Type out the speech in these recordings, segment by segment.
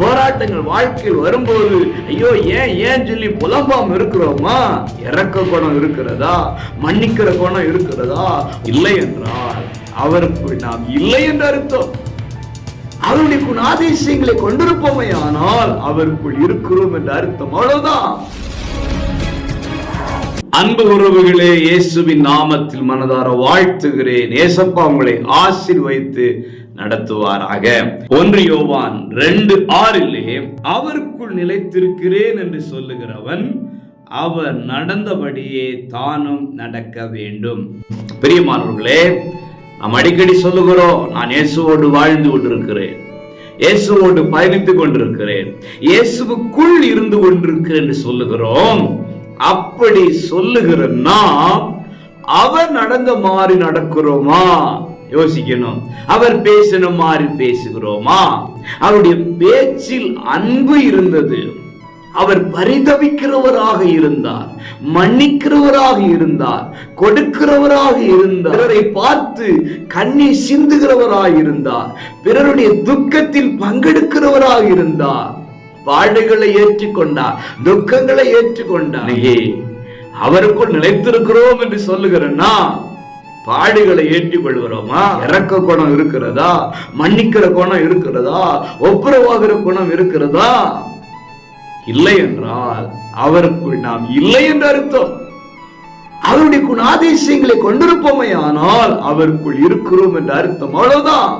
போராட்டங்கள் வாழ்க்கையில் வரும்போது ஐயோ ஏன் ஏன் சொல்லி புலம்பாம இருக்கிறோமா? இறக்க குணம் இருக்கிறதா? மன்னிக்கிற குணம் இருக்கிறதா? இல்லை என்றால் அவருக்கு நாம் இல்லை என்று அர்த்தம். அவருடைய குணாதிசயங்களை கொண்டிருப்போமே ஆனால் அவருக்குள் இருக்கிறோம் என்று அர்த்தம். அவ்வளவுதான். அன்பு உறவுகளே இயேசுவின் நாமத்தில் மனதார வாழ்த்துகிறேன். ஏசப்பா உங்களை ஆசீர்வைத்து நடத்துவாராக. ஒன்று யோவான் ரெண்டு ஆறிலே அவருக்குள் நிலைத்திருக்கிறேன் என்று சொல்லுகிறவன் அவர் நடந்தபடியே தானும் நடக்க வேண்டும். பிரியமானவர்களே நாம் அடிக்கடி சொல்லுகிறோம் நான் இயேசுவோடு வாழ்ந்து கொண்டிருக்கிறேன். இயேசுவோடு பயணித்துக் கொண்டிருக்கிறேன். இயேசுவுக்குள் இருந்து கொண்டிருக்கிறேன் என்று சொல்லுகிறோம். அப்படி சொல்லுகிற நாம் அவர் நடந்த மாதிரி நடக்கிறோமா? யோசிக்கணும். அவர் பேசின மாதிரி பேசுகிறோமா? அவருடைய பேச்சில் அன்பு இருந்தது. அவர் பரிதவிக்கிறவராக இருந்தார் மன்னிக்கிறவராக இருந்தார் கொடுக்கிறவராக இருந்தார். பிறரை பார்த்து கண்ணீர் சிந்துகிறவராக இருந்தார். பிறருடைய துக்கத்தில் பங்கெடுக்கிறவராக இருந்தார். பாடுகளை ஏற்றுக்கொண்டார் துக்கங்களை ஏற்றுக்கொண்டார். அவருக்குள் நிலைத்திருக்கிறோம் என்று சொல்லுகிறேன்னா பாடுகளை ஏற்றுக்கொள்கிறோமா? இறக்க குணம் இருக்கிறதா? மன்னிக்கிற குணம் இருக்கிறதா? ஒப்புரவாகிற குணம் இருக்கிறதா? இல்லை என்றால் அவருக்குள் நாம் இல்லை என்று அர்த்தம். அவருடைய குணாதிசயங்களை கொண்டிருப்போமே ஆனால் அவருக்குள் இருக்கிறோம் என்று அர்த்தம் அவ்வளவுதான்.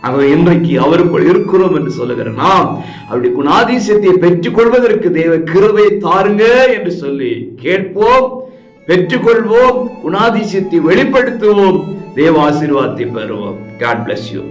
ஆகவே இன்றைக்கு அவருக்குள் இருக்கிறோம் என்று சொல்லுகிற நாம் அவருடைய குணாதிசயத்தை பெற்றுக் கொள்வதற்கு தேவ கிருவை தாருங்க என்று சொல்லி கேட்போம். பெற்றுக்கொள்வோம் குணாதிசயத்தை வெளிப்படுத்துவோம் தேவ ஆசீர்வாதத்தை பெறுவோம். God bless you